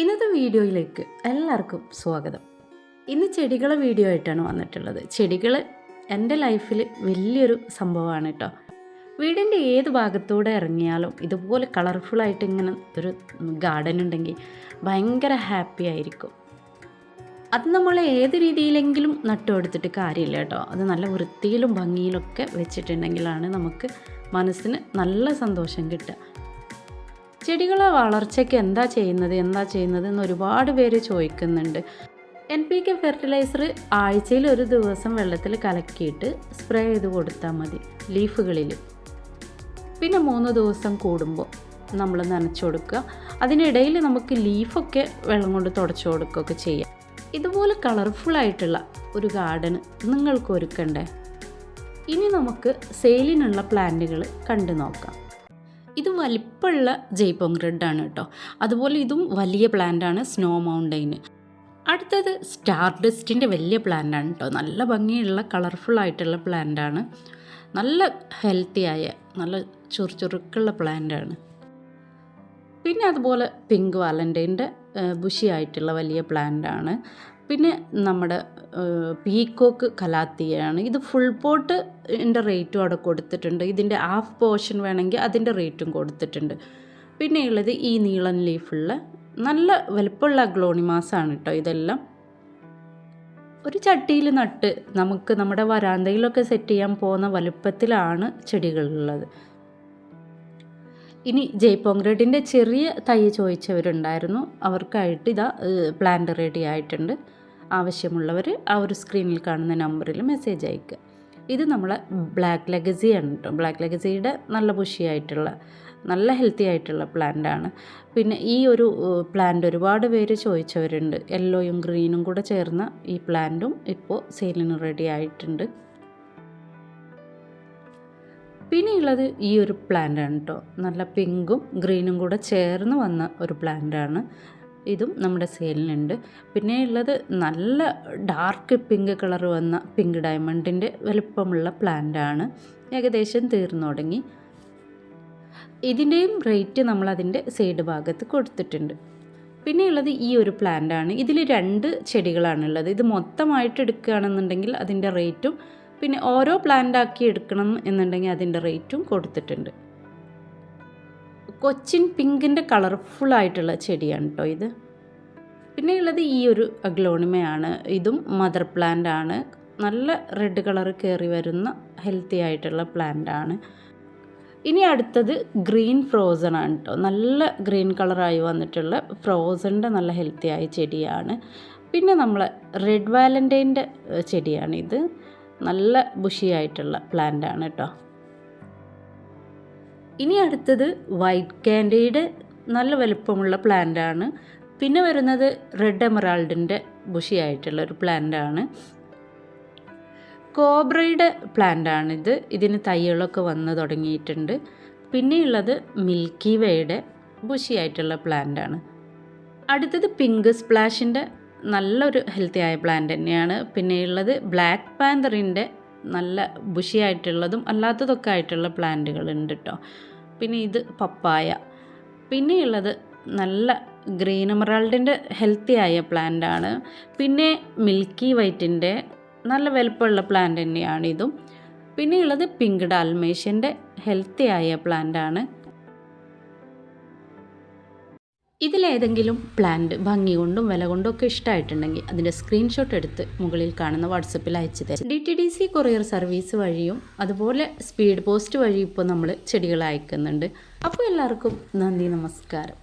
ഇന്നത്തെ വീഡിയോയിലേക്ക് എല്ലാവർക്കും സ്വാഗതം. ഇന്ന് ചെടികളെ വീഡിയോ ആയിട്ടാണ് വന്നിട്ടുള്ളത്. ചെടികൾ എന്റെ ലൈഫിൽ വലിയൊരു സംഭവമാണ് കേട്ടോ. വീടിന്റെ ഏത് ഭാഗത്തൂടെ ഇറങ്ങിയാലും ഇതുപോലെ കളർഫുള്ളായിട്ട് ഇങ്ങനെ ഒരു ഗാർഡൻ ഉണ്ടെങ്കിൽ ഭയങ്കര ഹാപ്പി ആയിരിക്കും. അത് നമ്മൾ ഏത് രീതിയിലെങ്കിലും നട്ടുകൊടുത്തിട്ട് കാര്യമില്ല കേട്ടോ. അത് നല്ല വൃത്തിയിലും ഭംഗിയിലൊക്കെ വെച്ചിട്ടുണ്ടെങ്കിലാണ് നമുക്ക് മനസ്സിന് നല്ല സന്തോഷം കിട്ടുക. ചെടികളെ വളർച്ചയ്ക്ക് എന്താ ചെയ്യുന്നത് എന്താ ചെയ്യുന്നത് എന്ന് ഒരുപാട് പേര് ചോദിക്കുന്നുണ്ട്. എൻ പി കെ ഫെർട്ടിലൈസർ ആഴ്ചയിൽ ഒരു ദിവസം വെള്ളത്തിൽ കലക്കിയിട്ട് സ്പ്രേ ചെയ്ത് കൊടുത്താൽ മതി ലീഫുകളിൽ. പിന്നെ മൂന്ന് ദിവസം കൂടുമ്പോൾ നമ്മൾ നനച്ചു കൊടുക്കുക. അതിനിടയിൽ നമുക്ക് ലീഫൊക്കെ വെള്ളം കൊണ്ട് തുടച്ചു കൊടുക്കുകയൊക്കെ ചെയ്യാം. ഇതുപോലെ കളർഫുള്ളായിട്ടുള്ള ഒരു ഗാർഡൻ നിങ്ങൾക്ക് ഒരുക്കണ്ടേ? ഇനി നമുക്ക് സെയിലിനുള്ള പ്ലാന്റുകൾ കണ്ടു നോക്കാം. ഇത് വലിപ്പമുള്ള ജയ്പോങ് റെഡ് ആണ് കേട്ടോ. അതുപോലെ ഇതും വലിയ പ്ലാന്റ് ആണ് സ്നോ മൗണ്ടൈന് അടുത്തത് സ്റ്റാർ ഡസ്റ്റിന്റെ വലിയ പ്ലാന്റ് ആണ് കേട്ടോ. നല്ല ഭംഗിയുള്ള കളർഫുൾ ആയിട്ടുള്ള പ്ലാന്റ് ആണ്. നല്ല ഹെൽത്തി ആയ നല്ല ചുറുചുറുക്കുള്ള പ്ലാന്റ് ആണ്. പിന്നെ അതുപോലെ പിങ്ക് വാലന്റൈന്റെ ബുഷി ആയിട്ടുള്ള വലിയ പ്ലാന്റ് ആണ്. പിന്നെ നമ്മുടെ പീക്കോക്ക് കലാത്തിയാണ്. ഇത് ഫുൾ പോട്ട് എന്റെ റേറ്റും അവിടെ കൊടുത്തിട്ടുണ്ട്. ഇതിന്റെ ഹാഫ് പോർഷൻ വേണമെങ്കിൽ അതിന്റെ റേറ്റും കൊടുത്തിട്ടുണ്ട്. പിന്നെയുള്ളത് ഈ നീളൻ ലീഫുള്ള നല്ല വലുപ്പമുള്ള ഗ്ലോണിമാസാണ് കേട്ടോ ഇതെല്ലാം. ഒരു ചട്ടിയിൽ നട്ട് നമുക്ക് നമ്മുടെ വരാന്തയിലൊക്കെ സെറ്റ് ചെയ്യാൻ പോകുന്ന വലുപ്പത്തിലാണ് ചെടികളുള്ളത്. ഇനി ജയ്പോങ്ക്രേഡിന്റെ ചെറിയ തൈ ചോദിച്ചവരുണ്ടായിരുന്നു. അവർക്കായിട്ട് ഇതാ പ്ലാന്റ് റെഡി ആയിട്ടുണ്ട്. ആവശ്യമുള്ളവർ ആ ഒരു സ്ക്രീനിൽ കാണുന്ന നമ്പറിൽ മെസ്സേജ് അയക്കുക ഇത് നമ്മളെ ബ്ലാക്ക് ലെഗസിയാണ് കേട്ടോ. ബ്ലാക്ക് ലെഗസിയുടെ നല്ല പുഷിയായിട്ടുള്ള നല്ല ഹെൽത്തി ആയിട്ടുള്ള പ്ലാന്റാണ് പിന്നെ ഈ ഒരു പ്ലാന്റ് ഒരുപാട് പേര് ചോദിച്ചവരുണ്ട്. യെല്ലോയും ഗ്രീനും കൂടെ ചേർന്ന ഈ പ്ലാന്റും ഇപ്പോൾ സെയിലിന് റെഡി ആയിട്ടുണ്ട്. പിന്നെയുള്ളത് ഈ ഒരു പ്ലാന്റാണ് കേട്ടോ. നല്ല പിങ്കും ഗ്രീനും കൂടെ ചേർന്ന് വന്ന ഒരു പ്ലാന്റാണ് ഇതും നമ്മുടെ സെയിലിനുണ്ട്. പിന്നെ ഉള്ളത് നല്ല ഡാർക്ക് പിങ്ക് കളർ വന്ന പിങ്ക് ഡയമണ്ടിന്റെ വലുപ്പമുള്ള പ്ലാന്റ് ആണ്. ഏകദേശം തീർന്നു തുടങ്ങി. ഇതിന്റെയും റേറ്റ് നമ്മളതിന്റെ സൈഡ് ഭാഗത്ത് കൊടുത്തിട്ടുണ്ട്. പിന്നെ ഉള്ളത് ഈ ഒരു പ്ലാന്റ് ആണ്. ഇതിൽ രണ്ട് ചെടികളാണുള്ളത് ഇത് മൊത്തമായിട്ട് എടുക്കുകയാണെന്നുണ്ടെങ്കിൽ അതിന്റെ റേറ്റും പിന്നെ ഓരോ പ്ലാന്റ് ആക്കി എടുക്കണം എന്നുണ്ടെങ്കിൽ അതിന്റെ റേറ്റും കൊടുത്തിട്ടുണ്ട്. കൊച്ചിൻ പിങ്കിന്റെ കളർഫുൾ ആയിട്ടുള്ള ചെടിയാണ് കേട്ടോ ഇത്. പിന്നെ ഉള്ളത് ഈ ഒരു അഗ്ലോണിമയാണ്. ഇതും മദർ പ്ലാന്റ് ആണ്. നല്ല റെഡ് കളർ കയറി വരുന്ന ഹെൽത്തി ആയിട്ടുള്ള പ്ലാന്റ് ആണ്. ഇനി അടുത്തത് ഗ്രീൻ ഫ്രോസൺ ആണ് കേട്ടോ. നല്ല ഗ്രീൻ കളറായി വന്നിട്ടുള്ള ഫ്രോസണിന്റെ നല്ല ഹെൽത്തി ആയ ചെടിയാണ്. പിന്നെ നമ്മൾ റെഡ് വാലന്റൈന്റെ ചെടിയാണിത് നല്ല ബുഷിയായിട്ടുള്ള പ്ലാന്റ് ആണ് കേട്ടോ. ഇനി അടുത്തത് വൈറ്റ് കാൻഡയുടെ നല്ല വലുപ്പമുള്ള പ്ലാന്റ് ആണ് പിന്നെ വരുന്നത് റെഡ് എമറാൾഡിന്റെ ബുഷിയായിട്ടുള്ള ഒരു പ്ലാന്റ് ആണ് കോബ്രയുടെ പ്ലാന്റ് ആണിത് ഇതിന് തൈകളൊക്കെ വന്ന് തുടങ്ങിയിട്ടുണ്ട്. പിന്നെയുള്ളത് മിൽക്കി വേയുടെ ബുഷിയായിട്ടുള്ള പ്ലാന്റ് ആണ് അടുത്തത് പിങ്ക് സ്പ്ലാഷിന്റെ നല്ലൊരു ഹെൽത്തി ആയ പ്ലാന്റ് തന്നെയാണ്. പിന്നെയുള്ളത് ബ്ലാക്ക് പാന്തറിന്റെ നല്ല ബുഷിയായിട്ടുള്ളതും അല്ലാത്തതൊക്കെ ആയിട്ടുള്ള പ്ലാന്റുകൾ ഉണ്ട് കേട്ടോ പിന്നെ ഇത് പപ്പായ. പിന്നെയുള്ളത് നല്ല ഗ്രീൻ എമറാൾഡിന്റെ ഹെൽത്തി ആയ പ്ലാന്റ് ആണ്. പിന്നെ മിൽക്കി വൈറ്റിന്റെ നല്ല വലുപ്പമുള്ള പ്ലാന്റ് തന്നെയാണ് ഇതും. പിന്നെയുള്ളത് പിങ്ക് ഡാൽമേഷ്യന്റെ ഹെൽത്തി ആയ പ്ലാന്റ് ആണ്. ഇതിലേതെങ്കിലും പ്ലാന്റ് ഭംഗി കൊണ്ടും വില കൊണ്ടും ഒക്കെ ഇഷ്ടമായിട്ടുണ്ടെങ്കിൽ അതിന്റെ സ്ക്രീൻഷോട്ട് എടുത്ത് മുകളിൽ കാണുന്ന വാട്സപ്പിൽ അയച്ചു തരാം. D T D C courier service വഴിയും അതുപോലെ സ്പീഡ് പോസ്റ്റ് വഴിയും ഇപ്പോൾ നമ്മൾ ചെടികൾ അയക്കുന്നുണ്ട്. അപ്പോൾ എല്ലാവർക്കും നന്ദി നമസ്കാരം.